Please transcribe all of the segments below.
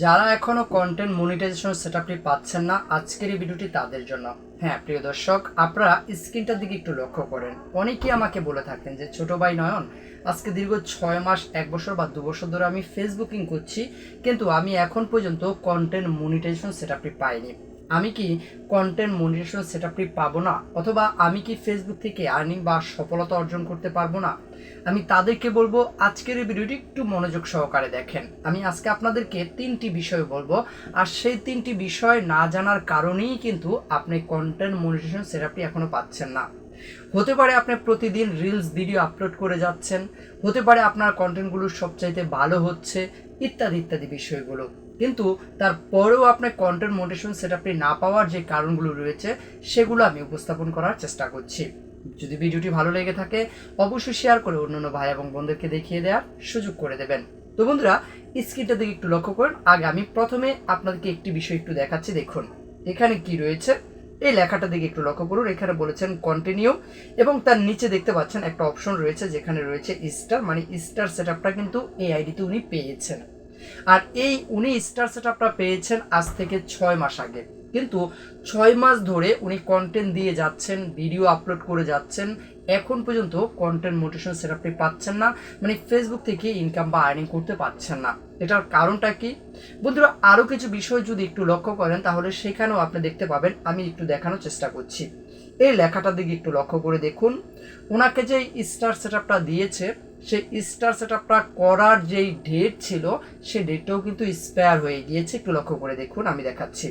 যারা এখনও content monetization set আপটি পাচ্ছেন না, আজকের এই ভিডিওটি তাদের জন্য। হ্যাঁ প্রিয় দর্শক, আপনারা স্ক্রিনটার দিকে একটু লক্ষ্য করেন। অনেকেই আমাকে বলে থাকেন যে, ছোট ভাই নয়ন, আজকে দীর্ঘ ছয় মাস, এক বছর বা দু বছর ধরে আমি ফেসবুকিং করছি, কিন্তু আমি এখন পর্যন্ত কন্টেন্ট মনিটাইজেশন সেট আপটি পাইনি। আমি কি কন্টেন্ট মনিটাইজেশন সেটআপটি পাবো না? অথবা আমি কি ফেসবুক থেকে আর্নিং বা সফলতা অর্জন করতে পারব না? আমি তাদেরকে বলব, আজকের এই ভিডিওটি একটু মনোযোগ সহকারে দেখেন। আমি আজকে আপনাদেরকে তিনটি বিষয় বলব। আর সেই তিনটি বিষয় না জানার কারণেই কিন্তু আপনি কন্টেন্ট মনিটাইজেশন সেটআপটি এখনও পাচ্ছেন না। হতে পারে আপনি প্রতিদিন রিলস ভিডিও আপলোড করে যাচ্ছেন, হতে পারে আপনার কন্টেন্টগুলো সবচাইতে ভালো হচ্ছে, ইত্যাদি ইত্যাদি বিষয়গুলো। কিন্তু তারপরেও আপনার কন্টেন্ট মোটিভেশন সেটআপটি না পাওয়ার যে কারণগুলো রয়েছে, সেগুলো আমি উপস্থাপন করার চেষ্টা করছি। যদি ভিডিওটি ভালো লেগে থাকে, অবশ্যই শেয়ার করে অন্যান্য ভাই এবং বোনদেরকে দেখিয়ে দেওয়ার সুযোগ করে দেবেন। তো বন্ধুরা, স্ক্রিনটা দিকে একটু লক্ষ্য করুন। আগে আমি প্রথমে আপনাদেরকে একটি বিষয় একটু দেখাচ্ছি, দেখুন। এখানে কি রয়েছে? এই লেখাটা দিকে একটু লক্ষ্য করুন। এখানে বলেছেন কন্টিনিউ এবং তার নিচে দেখতে পাচ্ছেন একটা অপশন রয়েছে যেখানে রয়েছে স্টার মানে স্টার সেট আপটা কিন্তু এই আইডিতে উনি পেয়েছেন। আর এই উনি স্টার সেট আপটা পেয়েছেন আজ থেকে ছয় মাস আগে। কিন্তু ছয় মাস ধরে উনি কন্টেন্ট দিয়ে যাচ্ছেন ভিডিও আপলোড করে যাচ্ছেন। এখন পর্যন্ত কন্টেন্ট মোটিভেশন সেটআপটি পাচ্ছেন না মানে ফেসবুক থেকে ইনকাম বা আর্নিং করতে পারছেন না। এটার কারণটা কি? বন্ধুরা, আরও কিছু বিষয় যদি একটু লক্ষ্য করেন, তাহলে সেখানেও আপনি দেখতে পাবেন, আমি একটু দেখানোর চেষ্টা করছি। এই লেখাটার দিকে একটু লক্ষ্য করে দেখুন। ওনাকে যে স্টার সেটআপটা দিয়েছে, সেই স্টার সেটআপটা করার যেই ডেট ছিল, সে ডেটটাও কিন্তু স্পেয়ার হয়ে গিয়েছে। একটু লক্ষ্য করে দেখুন, আমি দেখাচ্ছি।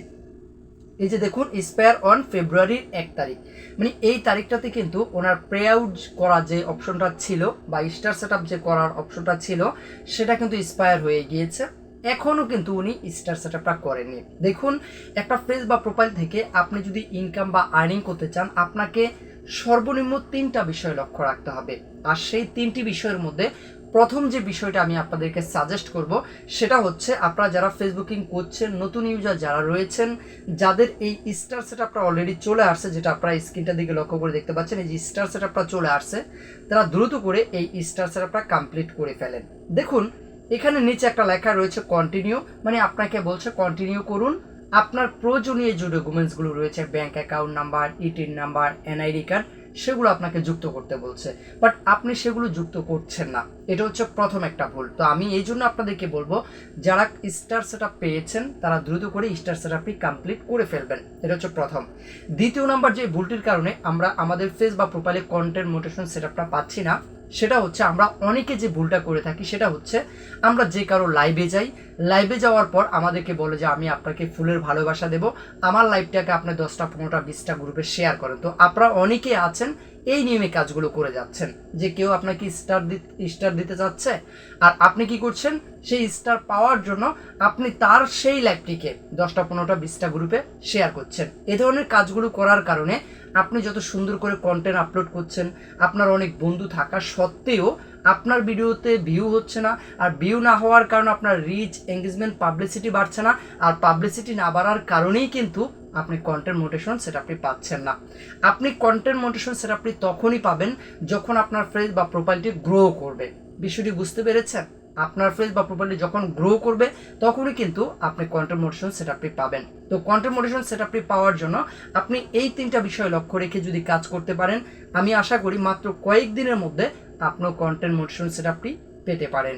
এই যে দেখুন স্পেয়ার অন ফেব্রুয়ারির এক তারিখ। মানে এই তারিখটাতে কিন্তু ওনার প্রে আউট করা যে অপশনটা ছিল, বা স্টার সেট যে করার অপশনটা ছিল, সেটা কিন্তু স্পায়ার হয়ে গিয়েছে। এখনও কিন্তু উনি স্টার সেট আপটা করেননি। দেখুন, একটা ফেস বা প্রোফাইল থেকে আপনি যদি ইনকাম বা আর্নিং করতে চান, আপনাকে সর্বনিম্ন তিনটা বিষয় লক্ষ্য রাখতে হবে। আর সেই তিনটি বিষয়ের মধ্যে প্রথম যে বিষয়টা আমি আপনাদেরকে সাজেস্ট করব, সেটা হচ্ছে আপনারা যারা ফেসবুকিং করছেন, নতুন ইউজার যারা রয়েছেন, যাদের এই স্টার সেটআপটা অলরেডি চলে আসছে, যেটা আপনারা স্ক্রিনটার দিকে লক্ষ্য করে দেখতে পাচ্ছেন, এই যে স্টার সেটআপটা চলে আসছে, তারা দ্রুত করে এই স্টার সেটআপটা কমপ্লিট করে ফেলেন। দেখুন, এখানে নিচে একটা লেখা রয়েছে কন্টিনিউ মানে আপনাকে বলছে কন্টিনিউ করুন। আপনার প্রয়োজনীয় যে ডকুমেন্টসগুলো রয়েছে bank account number eTIN number NID card সেগুলো আপনাকে যুক্ত করতে বলছে। বাট আপনি সেগুলো যুক্ত করছেন না। এটা হচ্ছে প্রথম একটা ভুল। তো আমি এই জন্য আপনাদেরকে বলব, যারা স্টার সেট পেয়েছেন, তারা দ্রুত করে স্টার সেট কমপ্লিট করে ফেলবেন। এটা হচ্ছে প্রথম। দ্বিতীয় নাম্বার যে ভুলটির কারণে আমরা আমাদের ফেস বা প্রোফাইলে কন্টেন্ট মোটেশন সেট পাচ্ছি না। সেটা হচ্ছে আমরা অনেকে যে ভুলটা করে থাকি সেটা হচ্ছে আমরা যে কারও লাইভে যাই। লাইভে যাওয়ার পর আমাদেরকে বলে যে, আমি আপনাকে ফুলের ভালোবাসা দেব। আমার লাইভটাকে আপনার দশটা, পনেরোটা, বিশটা গ্রুপে শেয়ার করেন। তো আপনারা অনেকে আছেন এই নিয়মে কাজগুলো করে যাচ্ছেন যে কেউ আপনাকে স্টার স্টার দিতে চাচ্ছে আর আপনি কি করছেন? সেই স্টার পাওয়ার জন্য আপনি তার সেই লাইভটিকে দশটা, পনেরোটা, বিশটা গ্রুপে শেয়ার করছেন। এ ধরনের কাজগুলো করার কারণে আপনি যত সুন্দর করে কন্টেন্ট আপলোড করছেন, আপনার অনেক বন্ধু থাকা সত্ত্বেও আপনার ভিডিওতে ভিউ হচ্ছে না আর ভিউ না হওয়ার কারণে আপনার রিচ এঙ্গেজমেন্ট পাবলিসিটি বাড়ছে না। আর পাবলিসিটি না বাড়ার কারণেই কিন্তু আপনি কন্টেন্ট মোটেশন সেটা আপনি পাচ্ছেন না। আপনি কন্টেন্ট মোটেশন সেটা আপনি তখনই পাবেন যখন আপনার ফ্রেজ বা প্রোফাইলটি গ্রো করবে। বিষয়টি বুঝতে পেরেছেন? আপনার ফেস বা প্রোফাইলটি যখন গ্রো করবে, তখনই কিন্তু আপনি কন্টেন্ট মোটিভেশন সেট আপনি পাবেন। তো কন্টেন্ট মোটিভেশন সেট আপনি পাওয়ার জন্য আপনি এই তিনটা বিষয় লক্ষ্য রেখে যদি কাজ করতে পারেন, আমি আশা করি মাত্র কয়েক দিনের মধ্যে আপনার কন্টেন্ট মোটিভেশন সেট আপনি পেতে পারেন।